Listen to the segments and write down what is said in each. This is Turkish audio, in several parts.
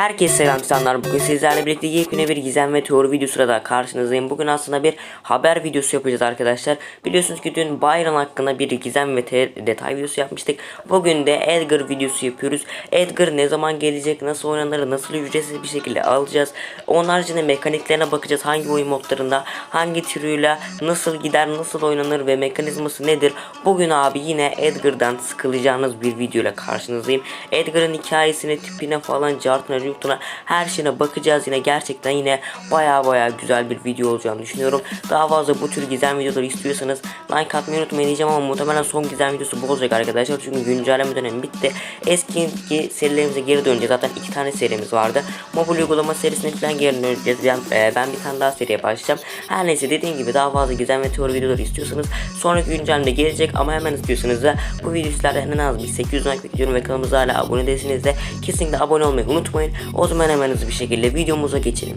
Herkese selam insanlar. Bugün sizlerle birlikte yepyeni bir gizem ve teori videosuyla da karşınızdayım. Bugün aslında bir haber videosu yapacağız arkadaşlar. Biliyorsunuz ki dün Byron hakkında bir gizem ve detay videosu yapmıştık. Bugün de Edgar videosu yapıyoruz. Edgar ne zaman gelecek, nasıl oynanır, nasıl ücretsiz bir şekilde alacağız. Onun haricinde mekaniklerine bakacağız. Hangi oyun modlarında, hangi türüyle nasıl gider, nasıl oynanır ve mekanizması nedir. Bugün abi yine Edgar'dan sıkılacağınız bir video ile karşınızdayım. Edgar'ın hikayesine, tipine falan, cartına, yurtuna her şeyine bakacağız. Yine gerçekten yine baya baya güzel bir video olacağını düşünüyorum. Daha fazla bu tür gizem videoları istiyorsanız like atmayı unutmayın diyeceğim ama muhtemelen son gizem videosu bu olacak arkadaşlar. Çünkü güncelleme dönemi bitti. Eski serilerimize geri döneceğiz. Zaten iki tane serimiz vardı. Mobil uygulama serisine falan geri döneceğiz. Ben, e, ben bir tane daha seriye başlayacağım. Her neyse dediğim gibi daha fazla gizem ve teori videoları istiyorsanız sonraki güncellemede gelecek ama hemen istiyorsanız da bu video sizlerden en az bir 800 like bekliyorum ve kanalımıza hala abone değilseniz de kesinlikle abone olmayı unutmayın. O zaman hemen hızlı bir şekilde videomuza geçelim.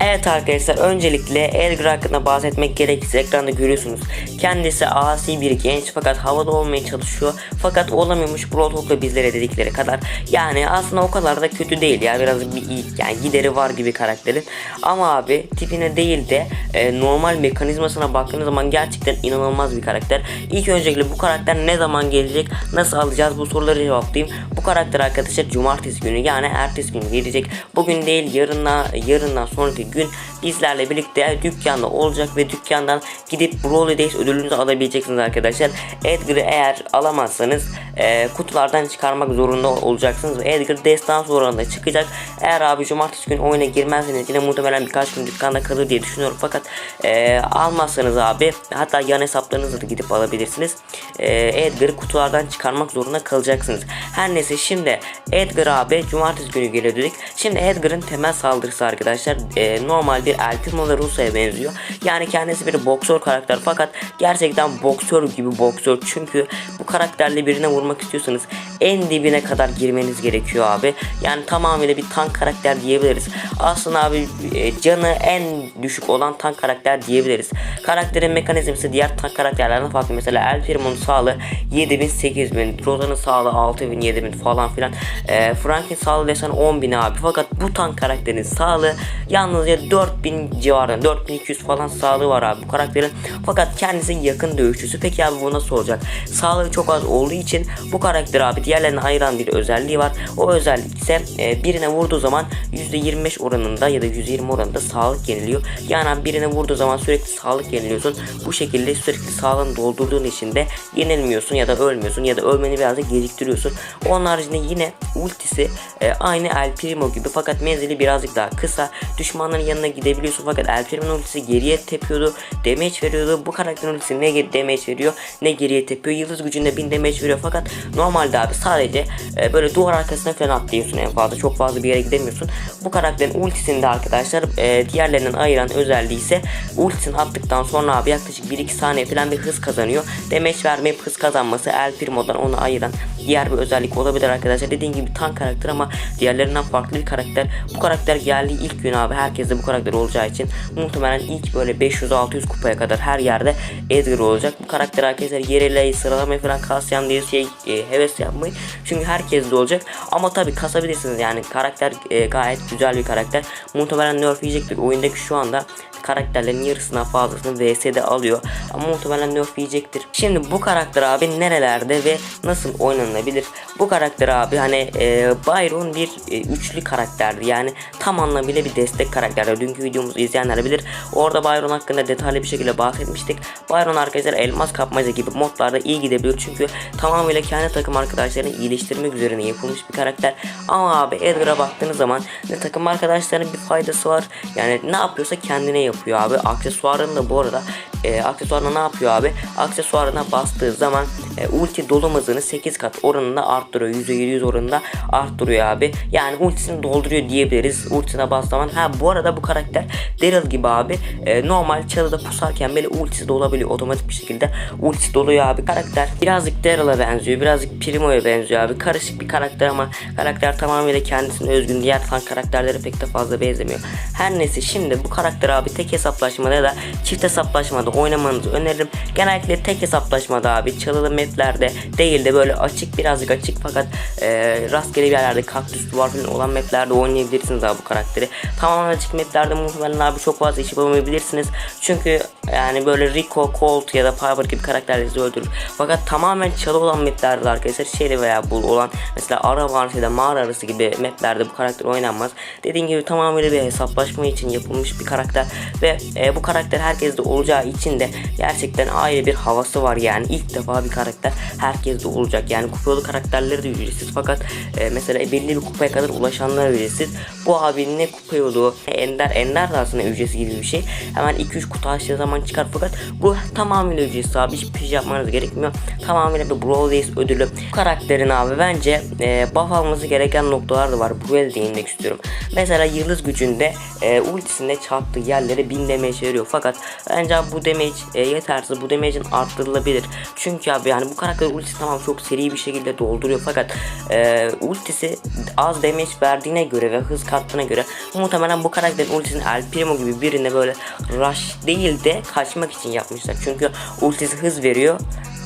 Evet arkadaşlar öncelikle Edgar hakkında bahsetmek gerekirse ekranda görüyorsunuz. Kendisi asi bir genç fakat havada olmaya çalışıyor. Fakat olamıyormuş protokla bizlere dedikleri kadar. Yani aslında o kadar da kötü değil ya biraz bir yani gideri var gibi karakterin. Ama abi tipine değil de e, normal mekanizmasına baktığınız zaman gerçekten inanılmaz bir karakter. İlk öncelikle bu karakter ne zaman gelecek nasıl alacağız bu soruları cevaplayayım. Bu karakter arkadaşlar cumartesi günü yani ertesi gün gelecek. Bugün değil yarına yarından sonraki gün bizlerle birlikte dükkanda olacak ve dükkandan gidip Brawl Days ödülünüzü alabileceksiniz arkadaşlar. Edgar'ı eğer alamazsanız e, kutulardan çıkarmak zorunda olacaksınız ve Edgar destan oranında çıkacak. Eğer abi cumartesi günü oyuna girmezseniz yine muhtemelen birkaç gün dükkanda kalır diye düşünüyorum fakat e, almazsanız abi hatta yan hesaplarınızı da gidip alabilirsiniz. E, Edgar'ı kutulardan çıkarmak zorunda kalacaksınız. Her neyse şimdi Edgar abi cumartesi günü geliyor. Şimdi Edgar'ın temel saldırısı arkadaşlar e, normal bir El Primo ve Rusa'ya benziyor. Yani kendisi bir boksör karakter fakat gerçekten boksör gibi boksör. Çünkü bu karakterle birine vurmak istiyorsanız en dibine kadar girmeniz gerekiyor abi. Yani tamamıyla bir tank karakter diyebiliriz. Aslında abi e, canı en düşük olan tank karakter diyebiliriz. Karakterin mekanizması diğer tank karakterlerden farklı. Mesela El Primo'nun sağlığı 7000 8000, Rosa'nın sağlığı 6000 7000 falan filan. E, Frank'in sağlığı desen 10000 abi. Fakat bu tank karakterin sağlığı yalnızca 4000 civarında 4200 falan sağlığı var abi bu karakterin. Fakat kendisi yakın dövüşçüsü. Peki abi bu nasıl olacak? Sağlığı çok az olduğu için bu karakter abi diğerlerine ayıran bir özelliği var. O özellik ise e, birine vurduğu zaman %25 oranında ya da %20 oranında sağlık yeniliyor. Yani birine vurduğu zaman sürekli sağlık yeniliyorsun. Bu şekilde sürekli sağlığını doldurduğun için de yenilmiyorsun ya da ölmüyorsun ya da ölmeni biraz da geciktiriyorsun. Onun haricinde yine ultisi e, aynı El Primo gibi fakat menzili birazcık daha kısa. Düşmanların yanına gidebiliyorsun fakat El Primo'nun ultisi geriye tepiyordu. Damage veriyordu. Bu karakterin ultisi ne geri damage veriyor ne geriye tepiyor. Yıldız gücünde 1000 damage veriyor fakat normalde abi sadece e, böyle duvar arkasına falan atlıyorsun en fazla. Çok fazla bir yere gidemiyorsun. Bu karakterin ultisinde arkadaşlar e, diğerlerinden ayıran özelliği ise ultisini attıktan sonra abi yaklaşık 1-2 saniye falan bir hız kazanıyor. Damage vermeyip hız kazanması El Primo'dan onu ayıran diğer bir özellik olabilir arkadaşlar. Dediğim gibi tank karakter ama diğerlerinden farklı bir karakter. Bu karakter geldiği ilk gün abi herkes de bu karakter olacağı için muhtemelen ilk böyle 500-600 kupaya kadar her yerde Edgar olacak. Bu karakter arkadaşlar yeriyle sıralamayı falan kasyan diye şey e, heves yapmayın. Çünkü herkes de olacak. Ama tabi kasabilirsiniz yani karakter e, gayet güzel bir karakter. Muhtemelen nerf yiyecektir. Oyundaki şu anda karakterlerin yarısından fazlasını VS'de alıyor. Ama muhtemelen nerf yiyecektir. Şimdi bu karakter abi nerelerde ve nasıl oynanabilir? Bu karakter abi hani e, Byron bir e, üçlü karakterdi. Yani tam anlamıyla bir destek karakterdi. Dünkü videomuzu izleyenler bilir. Orada Byron hakkında detaylı bir şekilde bahsetmiştik. Byron arkadaşlar elmas kapmaca gibi modlarda iyi gidebiliyor. Çünkü tamamıyla kendi takım arkadaşlarını iyileştirmek üzerine yapılmış bir karakter. Ama abi Edgar'a baktığınız zaman ne takım arkadaşlarının bir faydası var. Yani ne yapıyorsa kendine yapıyor abi. Aksesuarını da bu arada e, aksesuarına ne yapıyor abi? Aksesuarına bastığı zaman e, ulti dolum hızını 8 kat oranında arttırıyor. %700 oranında arttırıyor abi. Yani ultisini dolduruyor diyebiliriz. Ultisine bas zaman. Ha bu arada bu karakter Daryl gibi abi e, normal çalıda pusarken böyle ultisi dolabiliyor otomatik bir şekilde. Ultisi doluyor abi. Karakter birazcık Daryl'a benziyor. Birazcık Primo'ya benziyor abi. Karışık bir karakter ama karakter tamamıyla kendisine özgün. Diğer fan karakterlere pek de fazla benzemiyor. Her neyse şimdi bu karakter abi tek hesaplaşmada ya da çift hesaplaşmada oynamanızı öneririm. Genellikle tek hesaplaşmada abi çalılı maplerde değil de böyle açık birazcık açık fakat e, rastgele bir yerlerde kaktüs duvar falan olan maplerde oynayabilirsiniz abi bu karakteri. Tamamen açık maplerde muhtemelen abi çok fazla iş yapamayabilirsiniz. Çünkü yani böyle Rico, Colt ya da Piper gibi karakterler sizi öldürür. Fakat tamamen çalı olan maplerde arkadaşlar Sherry veya Bull olan mesela ara var ya da mağara arası gibi maplerde bu karakter oynanmaz. Dediğim gibi tamamıyla bir hesaplaşma için yapılmış bir karakter ve e, bu karakter herkeste olacağı için de gerçekten ayrı bir havası var. Yani ilk defa bir karakter herkeste olacak. Yani kupa yolu karakterleri de ücretsiz. Fakat e, mesela belli bir kupaya kadar ulaşanlar ücretsiz. Bu abinin ne kupa yolu ne ender ender de aslında ücretsiz gibi bir şey. Hemen 2-3 kutu açtığı zaman çıkar. Fakat bu tamamıyla ücretsiz abi. Hiçbir şey yapmanız gerekmiyor. Tamamıyla bir Brawl Days ödülü. Bu karakterin abi bence e, buff alması gereken noktalar da var. Buraya değinmek istiyorum. Mesela yıldız gücünde e, ultisinde çarptığı yerlere 1000 damage veriyor. Fakat bence bu damage e, yetersiz. Bu damage'in arttırılabilir. Çünkü abi yani bu karakter ultisi tamam çok seri bir şekilde dolduruyor. Fakat e, ultisi az damage verdiğine göre ve hız kattığına göre muhtemelen bu karakterin ultisini El Primo gibi birine böyle rush değil de kaçmak için yapmışlar. Çünkü ultisi hız veriyor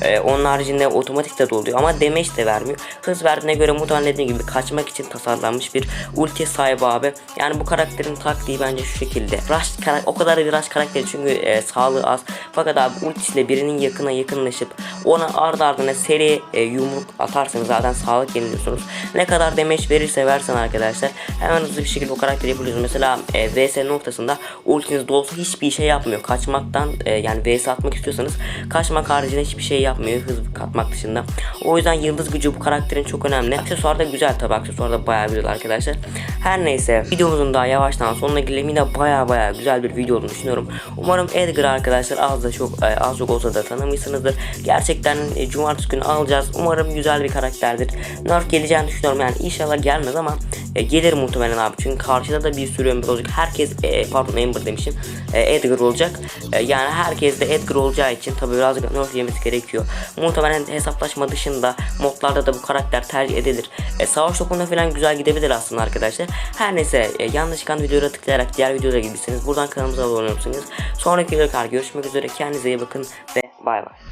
ee, onun haricinde otomatik de doluyor ama damage de vermiyor. Hız verdiğine göre muhtemelen dediğim gibi kaçmak için tasarlanmış bir ulti sahibi abi. Yani bu karakterin taktiği bence şu şekilde. Rush o kadar bir rush karakteri çünkü e, sağlığı az. Fakat abi ultisiyle birinin yakına yakınlaşıp ona ardı ardına seri e, yumruk atarsanız zaten sağlık yeniliyorsunuz. Ne kadar damage verirse versen arkadaşlar hemen hızlı bir şekilde o karakteri yapıyorsunuz. Mesela e, VS noktasında ultiniz dolsa hiçbir şey yapmıyor. Kaçmaktan e, yani VS atmak istiyorsanız kaçmak haricinde hiçbir şey yapmıyor hız katmak dışında. O yüzden yıldız gücü bu karakterin çok önemli. Aksesuar da güzel tabi aksesuar da bayağı güzel arkadaşlar. Her neyse videomuzun daha yavaştan sonuna gelelim yine bayağı bayağı güzel bir video olduğunu düşünüyorum. Umarım Edgar arkadaşlar az da çok e, az çok olsa da tanımışsınızdır. Gerçekten e, cumartesi günü alacağız. Umarım güzel bir karakterdir. Nerf geleceğini düşünüyorum yani inşallah gelmez ama e, gelir muhtemelen abi. Çünkü karşıda da bir sürü Ember olacak. Herkes e, pardon Ember demişim. E, Edgar olacak. E, yani herkes de Edgar olacağı için tabi birazcık nerf yemesi gerekiyor. Muhtemelen hesaplaşma dışında modlarda da bu karakter tercih edilir. E, savaş topunda falan güzel gidebilir aslında arkadaşlar. Her neyse e, yanlış çıkan videolara tıklayarak diğer videolara gidebilirsiniz. Buradan kanalımıza abone olursunuz. Sonraki videoda görüşmek üzere. Kendinize iyi bakın ve bay bay.